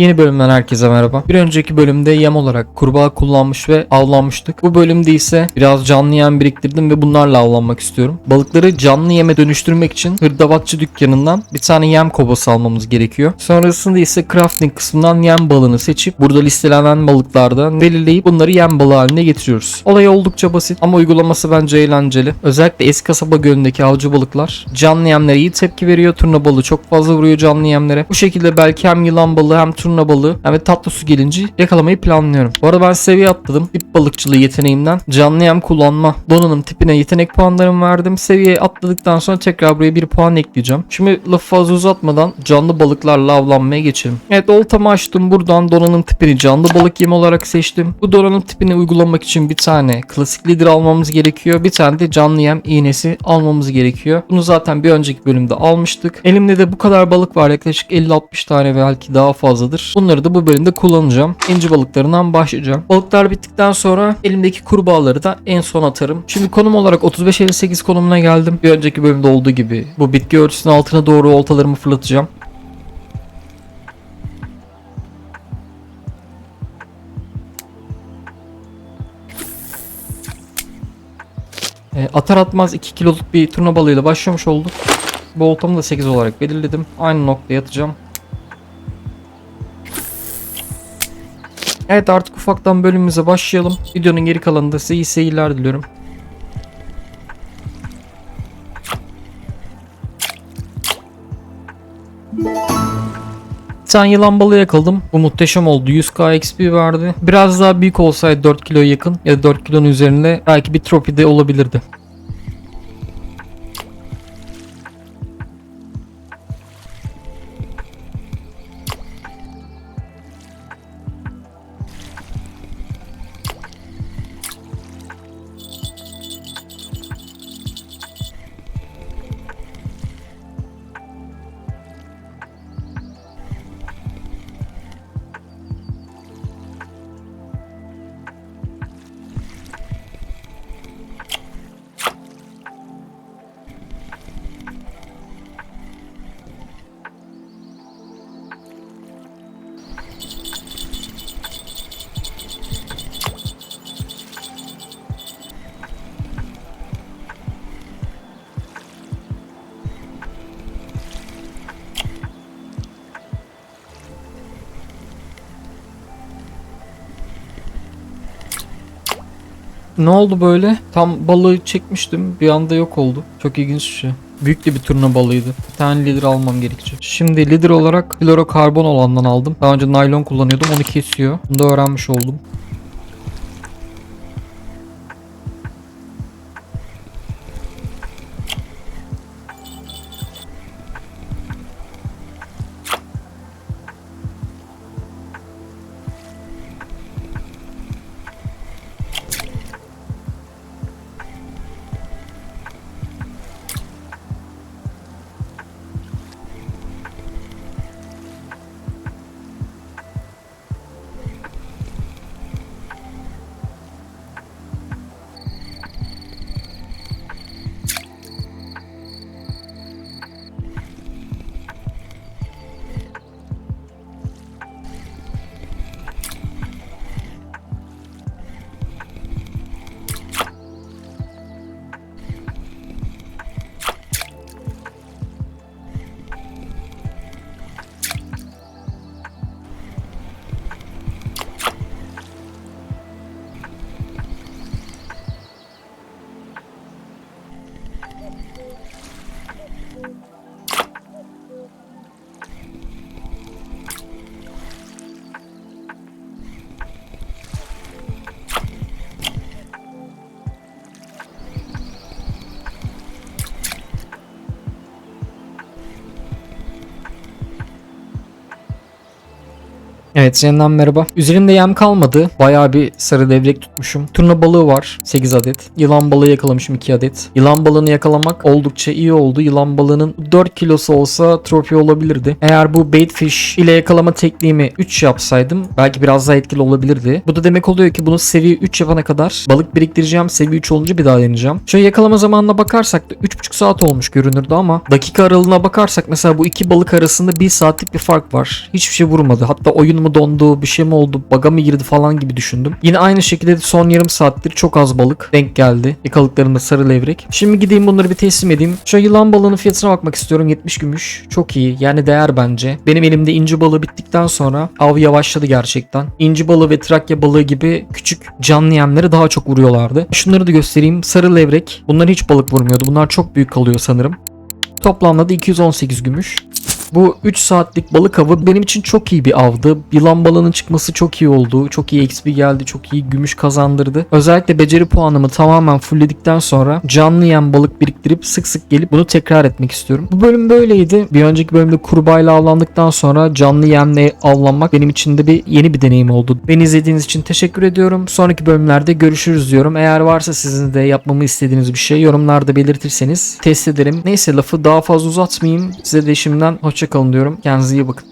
Yeni bölümden herkese merhaba. Bir önceki bölümde yem olarak kurbağa kullanmış ve avlanmıştık. Bu bölümde ise biraz canlı yem biriktirdim ve bunlarla avlanmak istiyorum. Balıkları canlı yeme dönüştürmek için hırdavatçı dükkanından bir tane yem kovası almamız gerekiyor. Sonrasında ise crafting kısmından yem balını seçip burada listelenen balıklardan belirleyip bunları yem balığı haline getiriyoruz. Olay oldukça basit ama uygulaması bence eğlenceli. Özellikle eski kasaba gölündeki avcı balıklar canlı yemlere iyi tepki veriyor. Turna balığı çok fazla vuruyor canlı yemlere. Bu şekilde belki hem yılan balığı hem turna balığı hem de tatlı su gelince yakalamayı planlıyorum. Bu arada ben seviye atladım. Dip balıkçılığı yeteneğimden canlı yem kullanma donanım tipine yetenek puanlarımı verdim. Seviye atladıktan sonra tekrar buraya bir puan ekleyeceğim. Şimdi lafı fazla uzatmadan canlı balıklarla avlanmaya geçelim. Evet oltamı açtım. Buradan donanım tipini canlı balık yemi olarak seçtim. Bu donanım tipini uygulamak için bir tane klasik lider almamız gerekiyor. Bir tane de canlı yem iğnesi almamız gerekiyor. Bunu zaten bir önceki bölümde almıştık. Elimde de bu kadar balık var. Yaklaşık 50-60 tane belki daha fazladır. Bunları da bu bölümde kullanacağım. İnci balıklarından başlayacağım. Balıklar bittikten sonra elimdeki kurbağaları da en son atarım. Şimdi konum olarak 35-58 konumuna geldim. Bir önceki bölümde olduğu gibi bu bitki örtüsünün altına doğru oltalarımı fırlatacağım. E, atar atmaz 2 kiloluk bir turna balığıyla başlamış olduk. Bu oltamı da 8 olarak belirledim. Aynı noktaya atacağım. Evet artık ufaktan bölümümüze başlayalım. Videonun geri kalanında size iyi seyirler diliyorum. Bir tane yılan balığı yakaladım. Bu muhteşem oldu. 100k XP verdi. Biraz daha büyük olsaydı 4 kilo yakın ya da 4 kilonun üzerinde belki bir trofi de olabilirdi. Ne oldu böyle? Tam balığı çekmiştim. Bir anda yok oldu. Çok ilginç bir şey. Büyük de bir turna balığıydı. Bir tane lider almam gerekecek. Şimdi lider olarak florokarbon olandan aldım. Daha önce naylon kullanıyordum. Onu kesiyor. Bunu da öğrenmiş oldum. Evet yeniden merhaba. Üzerimde yem kalmadı. Bayağı bir sarı levrek tutmuşum. Turna balığı var 8 adet. Yılan balığı yakalamışım 2 adet. Yılan balığını yakalamak oldukça iyi oldu. Yılan balığının 4 kilosu olsa trofi olabilirdi. Eğer bu baitfish ile yakalama tekniğimi 3 yapsaydım belki biraz daha etkili olabilirdi. Bu da demek oluyor ki bunu seviye 3 yapana kadar balık biriktireceğim. Seviye 3 olunca bir daha deneyeceğim. Şöyle yakalama zamanına bakarsak da 3,5 saat olmuş görünürdü ama dakika aralığına bakarsak mesela bu iki balık arasında 1 saatlik bir fark var. Hiçbir şey vurmadı. Hatta oyun mu dondu, bir şey mi oldu, baga mı girdi falan gibi düşündüm. Yine aynı şekilde son yarım saattir çok az balık denk geldi. Yakalıklarında sarı levrek. Şimdi gideyim bunları bir teslim edeyim. Şu yılan balığının fiyatına bakmak istiyorum. 70 gümüş. Çok iyi. Yani değer bence. Benim elimde inci balığı bittikten sonra av yavaşladı gerçekten. İnci balığı ve trakya balığı gibi küçük canlı yemleri daha çok vuruyorlardı. Şunları da göstereyim. Sarı levrek. Bunlar hiç balık vurmuyordu. Bunlar çok büyük kalıyor sanırım. Toplamda da 218 gümüş. Bu 3 saatlik balık avı benim için çok iyi bir avdı. Yılan balığının çıkması çok iyi oldu. Çok iyi XP geldi. Çok iyi gümüş kazandırdı. Özellikle beceri puanımı tamamen fullledikten sonra canlı yem balık biriktirip sık sık gelip bunu tekrar etmek istiyorum. Bu bölüm böyleydi. Bir önceki bölümde kurbağayla avlandıktan sonra canlı yemle avlanmak benim için de bir yeni bir deneyim oldu. Beni izlediğiniz için teşekkür ediyorum. Sonraki bölümlerde görüşürüz diyorum. Eğer varsa sizin de yapmamı istediğiniz bir şey yorumlarda belirtirseniz test ederim. Neyse lafı daha fazla uzatmayayım. Size de şimdiden hoşçakalın diyorum. Kendinize iyi bakın.